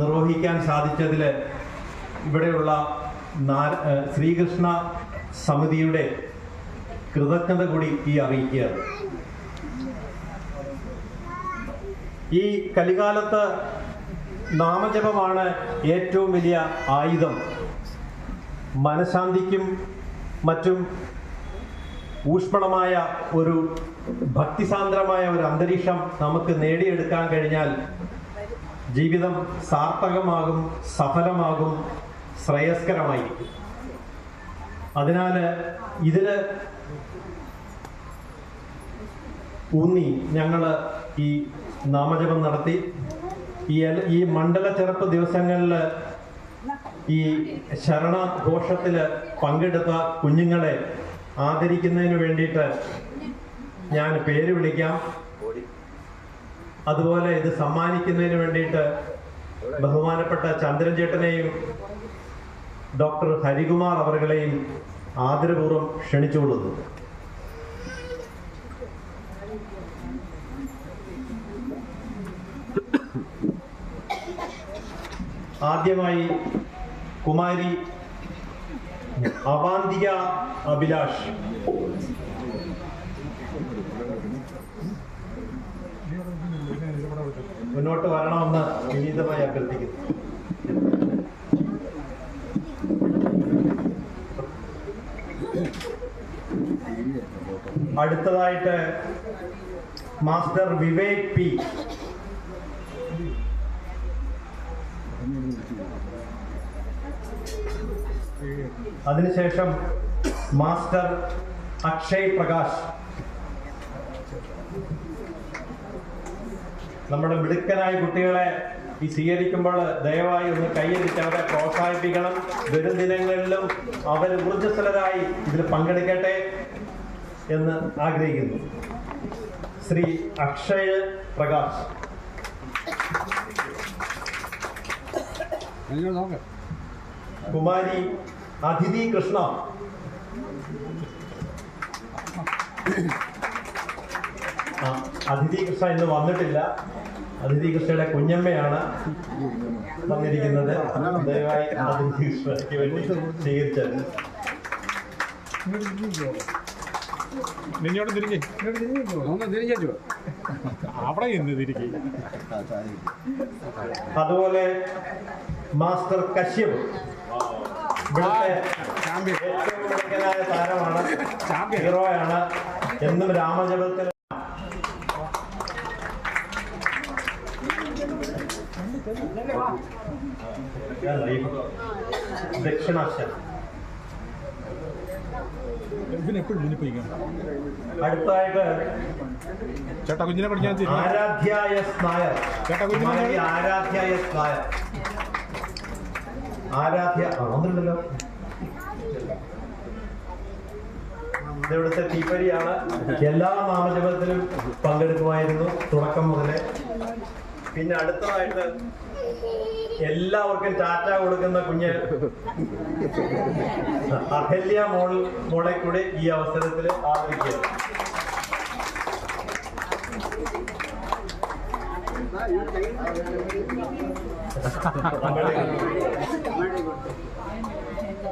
നിർവഹിക്കാൻ സാധിച്ചതിൽ ഇവിടെയുള്ള ശ്രീകൃഷ്ണ സമിതിയുടെ കൃതജ്ഞത കൂടി ഈ അറിയിക്കുക ഈ കലികാലത്ത് നാമജപമാണ് ഏറ്റവും വലിയ ആയുധം. മനഃശാന്തിക്കും മറ്റും ഊഷ്മളമായ ഒരു ഭക്തിസാന്ദ്രമായ ഒരു അന്തരീക്ഷം നമുക്ക് നേടിയെടുക്കാൻ കഴിഞ്ഞാൽ ജീവിതം സാർത്ഥകമാകും സഫലമാകും ശ്രേയസ്കരമായിരിക്കും. അതിനാൽ ഇതിന് ഊന്നി ഞങ്ങൾ ഈ നാമജപം നടത്തി. ഈ ഈ മണ്ഡല ചെറുപ്പ് ദിവസങ്ങളിൽ ഈ ശരണഘോഷത്തിൽ പങ്കെടുത്ത കുഞ്ഞുങ്ങളെ ആദരിക്കുന്നതിന് വേണ്ടിയിട്ട് ഞാൻ പേര് വിളിക്കാം. അതുപോലെ ഇത് സമ്മാനിക്കുന്നതിന് വേണ്ടിയിട്ട് ബഹുമാനപ്പെട്ട ചന്ദ്രൻ ചേട്ടനെയും ഡോക്ടർ ഹരികുമാർ അവരുകളെയും ആദരപൂർവം ക്ഷണിച്ചുകൊള്ളുന്നു. ആദ്യമായി കുമാരി അവാന്തിക അഭിലാഷ് മുന്നോട്ട് വരണമെന്ന് വിനീതമായി അഭ്യർത്ഥിക്കുന്നു. അടുത്തതായിട്ട് മാസ്റ്റർ വിവേക് പി. അതിനുശേഷം മാസ്റ്റർ അക്ഷയ് പ്രകാശ്. നമ്മുടെ മിടുക്കനായ കുട്ടികളെ ഈ സ്വീകരിക്കുമ്പോൾ ദയവായി ഒന്ന് കൈയടിച്ച് അവരെ പ്രോത്സാഹിപ്പിക്കണം. വരും ദിനങ്ങളിലും അവർ ഊർജസ്വലരായി ഇതിൽ പങ്കെടുക്കട്ടെ എന്ന് ആഗ്രഹിക്കുന്നു. ശ്രീ അക്ഷയ് പ്രകാശ്. കുമാരി അതിഥി കൃഷ്ണ. അതിഥി കൃഷ്ണ ഇന്ന് വന്നിട്ടില്ല. അതിഥി കൃഷ്ണയുടെ കുഞ്ഞമ്മയാണ് വന്നിരിക്കുന്നത്. ദയവായി അതിഥി കൃഷ്ണയ്ക്ക് വേണ്ടി സ്വീകരിച്ചത് നിന്നോട് തിരിഞ്ഞേ ഒന്ന് തിരിച്ചു അവിടെ ഇന്ന് തിരികെ. അതുപോലെ മാസ്റ്റർ കശ്യപ് ഏറ്റവും താരമാണ് ഹീറോയാണ്. എന്നും രാമജപത്തിൽ എപ്പോഴും ചേട്ടാ കുഞ്ഞിനെ പഠിക്കാൻ ചേട്ടാ, കുഞ്ഞിനെ ആരാധ്യ വന്നിട്ടുണ്ടല്ലോ. ഇവിടുത്തെ തീപ്പരിയാണ്. എല്ലാ നാമജപത്തിലും പങ്കെടുക്കുമായിരുന്നു തുടക്കം മുതലേ. പിന്നെ അടുത്തതായിട്ട് എല്ലാവർക്കും ടാറ്റ കൊടുക്കുന്ന കുഞ്ഞ് അഹല്യ മോൾ മോളെ കൂടി ഈ അവസരത്തിൽ ആദരിക്കുക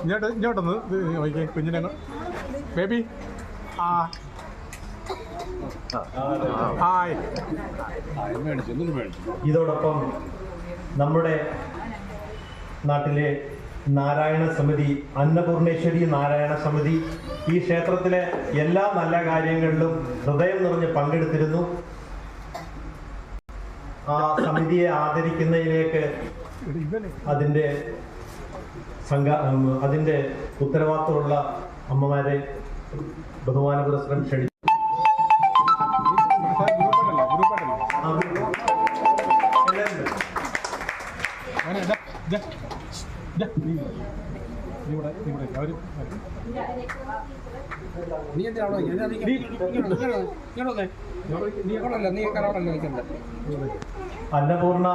ഇങ്ങോട്ട് ഇങ്ങോട്ടൊന്ന് കുഞ്ഞിനെ. ബേബി ആ ഇതോടൊപ്പം നമ്മുടെ നാട്ടിലെ നാരായണ സമിതി അന്നപൂർണേശ്വരി നാരായണ സമിതി ഈ ക്ഷേത്രത്തിലെ എല്ലാ നല്ല കാര്യങ്ങളിലും ഹൃദയം നിറഞ്ഞ് പങ്കെടുത്തിരുന്നു. ആ സമിതിയെ ആദരിക്കുന്നതിലേക്ക് അതിന്റെ സംഘ അതിന്റെ ഉത്തരവാദിത്തമുള്ള അമ്മമാരെ ബഹുമാനപുരസ്കരം ക്ഷണിച്ചു. നീ നീ ഇവിടെ ഇവിടെ അവർ നീ എന്തിനാണോ നീ ഇങ്ങോട്ടല്ല നീ കറവടല്ല നിൽക്കണ്ട അന്നപൂർണ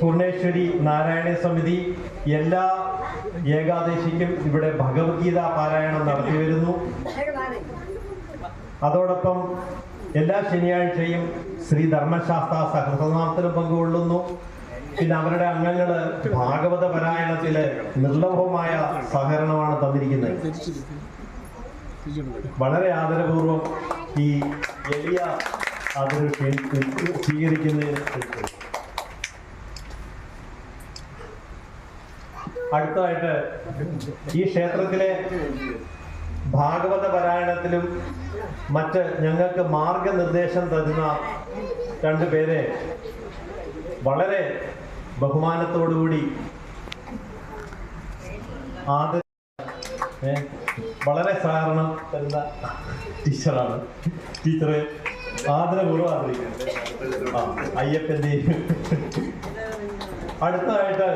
പൂർണേശ്വരി നാരായണ സമിതി എല്ലാ ഏകാദശിക്കും ഇവിടെ ഭഗവത്ഗീത പാരായണം നടത്തി വരുന്നു. അതോടൊപ്പം എല്ലാ ശനിയാഴ്ചയും ശ്രീ ധർമ്മശാസ്ത്ര സഹസ്രനാമത്തിലും പങ്കുകൊള്ളുന്നു. പിന്നെ അവരുടെ അംഗങ്ങൾ ഭാഗവത പാരായണത്തിൽ നിർലഭമായ സഹകരണമാണ് തന്നിരിക്കുന്നത്. വളരെ ആദരപൂർവം ഈ വലിയ സ്വീകരിക്കുന്നതിന് അടുത്തതായിട്ട് ഈ ക്ഷേത്രത്തിലെ ഭാഗവത പാരായണത്തിലും മറ്റ് ഞങ്ങൾക്ക് മാർഗനിർദ്ദേശം തരുന്ന രണ്ടു പേരെ വളരെ ബഹുമാനത്തോടുകൂടി ആദര വളരെ സഹകരണം തരുന്ന ടീച്ചറാണ്. ടീച്ചറെ ആദരപൂർവം ആദരിക്കുന്നത് ആ അയ്യപ്പന്റെയും അടുത്തതായിട്ട്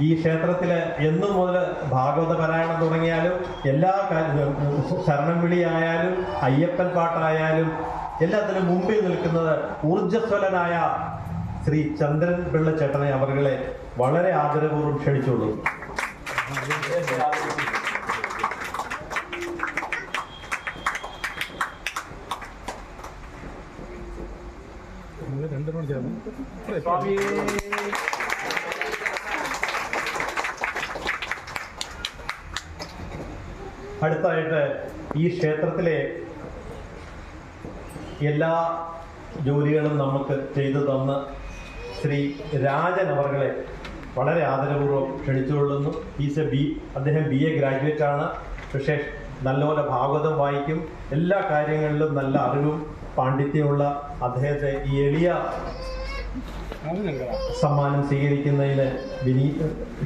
ഈ ക്ഷേത്രത്തിൽ എന്നും മുതൽ ഭാഗവത പാരായണം തുടങ്ങിയാലും എല്ലാ ശരണം വിളിയായാലും അയ്യപ്പൻ പാട്ടായാലും എല്ലാത്തിനും മുമ്പിൽ നിൽക്കുന്നത് ഊർജസ്വലനായ ശ്രീ ചന്ദ്രൻ പിള്ള ചേട്ടനെ അവരുടെ വളരെ ആദരപൂർവം ക്ഷണിച്ചുള്ളൂ. അടുത്തായിട്ട് ഈ ക്ഷേത്രത്തിലെ എല്ലാ ജോലികളും നമുക്ക് ചെയ്തു തന്ന് ശ്രീ രാജൻ അവർകളെ വളരെ ആദരപൂർവം ക്ഷണിച്ചുകൊള്ളുന്നു. ഈസ് എ ബി അദ്ദേഹം ബി എ ഗ്രാജുവേറ്റ് ആണ്. പക്ഷേ നല്ലപോലെ ഭാഗവതം വായിക്കും. എല്ലാ കാര്യങ്ങളിലും നല്ല അറിവും പാണ്ഡിത്യമുള്ള അദ്ദേഹത്തെ ഈ എളിയ സമ്മാനം സ്വീകരിക്കുന്നതിന് വിനീ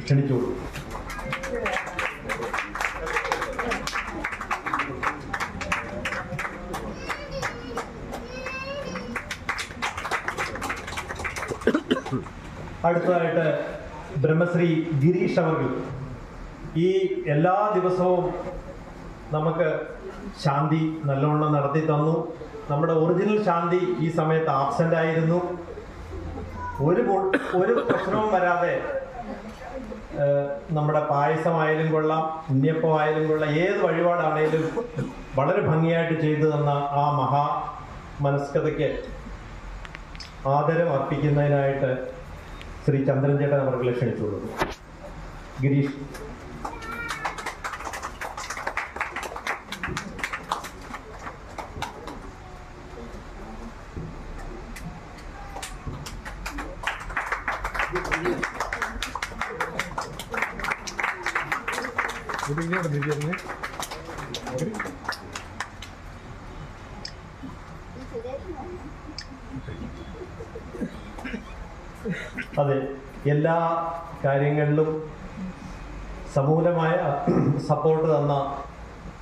ക്ഷണിച്ചുകൊള്ളു അടുത്തതായിട്ട് ബ്രഹ്മശ്രീ ഗിരീഷ് അവർ ഈ എല്ലാ ദിവസവും നമുക്ക് ശാന്തി നല്ലോണം നടത്തി തന്നു. നമ്മുടെ ഒറിജിനൽ ശാന്തി ഈ സമയത്ത് ആബ്സെന്റ് ആയിരുന്നു. ഒരു ഒരു പ്രശ്നവും വരാതെ നമ്മുടെ പായസമായാലും കൊള്ളാം ഉണ്ണിയപ്പമായാലും കൊള്ളാം ഏത് വഴിപാടാണേലും വളരെ ഭംഗിയായിട്ട് ചെയ്തു തന്ന ആ മഹാ മനസ്കഥയ്ക്ക് ആദരം അർപ്പിക്കുന്നതിനായിട്ട് ശ്രീ ചന്ദ്രൻ ചേട്ടൻ അവർക്ക് ക്ഷണിച്ചുള്ളൂ ഗിരീഷ്. ഇത് ഇങ്ങോട്ട് അതെ. എല്ലാ കാര്യങ്ങളിലും സമൂലമായ സപ്പോർട്ട് തന്ന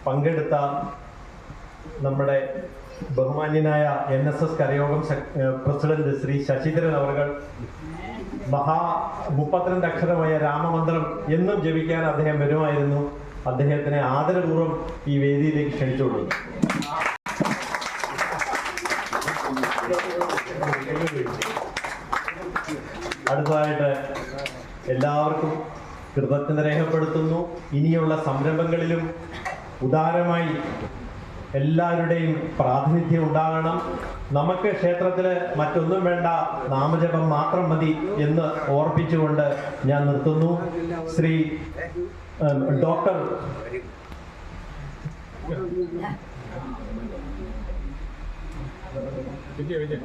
പങ്കെടുത്ത നമ്മുടെ ബഹുമാന്യനായ എൻ എസ് എസ് കരയോഗം പ്രസിഡന്റ് ശ്രീ ശശിധരൻ അവർ മഹാ മുപ്പത്തിരണ്ട് അക്ഷരമായ രാമമന്ത്രം എന്നും ജപിക്കാൻ അദ്ദേഹം വരുമായിരുന്നു. അദ്ദേഹത്തിനെ ആദരപൂർവം ഈ വേദിയിലേക്ക് ക്ഷണിച്ചുകൊള്ളുന്നു അടുത്തതായിട്ട് എല്ലാവർക്കും കൃതജ്ഞത രേഖപ്പെടുത്തുന്നു. ഇനിയുള്ള സംരംഭങ്ങളിലും ഉദാരമായി എല്ലാവരുടെയും പ്രാതിനിധ്യം ഉണ്ടാകണം. നമുക്ക് ക്ഷേത്രത്തിൽ മറ്റൊന്നും വേണ്ട നാമജപം മാത്രം മതി എന്ന് ഓർപ്പിച്ചുകൊണ്ട് ഞാൻ നിർത്തുന്നു. ശ്രീ 没事没事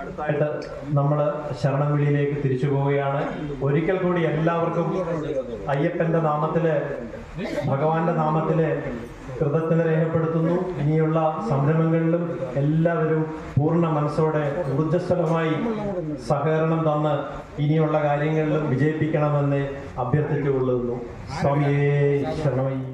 അടുത്തായിട്ട് നമ്മൾ ശരണവിളിയിലേക്ക് തിരിച്ചു പോവുകയാണ്. ഒരിക്കൽ കൂടി എല്ലാവർക്കും അയ്യപ്പന്റെ നാമത്തിൽ ഭഗവാന്റെ നാമത്തിൽ കൃതജ്ഞത രേഖപ്പെടുത്തുന്നു. ഇനിയുള്ള സംരംഭങ്ങളിലും എല്ലാവരും പൂർണ മനസ്സോടെ ഊർജസ്വലമായി സഹകരണം തന്ന് ഇനിയുള്ള കാര്യങ്ങളിലും വിജയിപ്പിക്കണമെന്ന് അഭ്യർത്ഥിച്ചുകൊള്ളുന്നു. സ്വാമിയേ ശരണമയ്യ.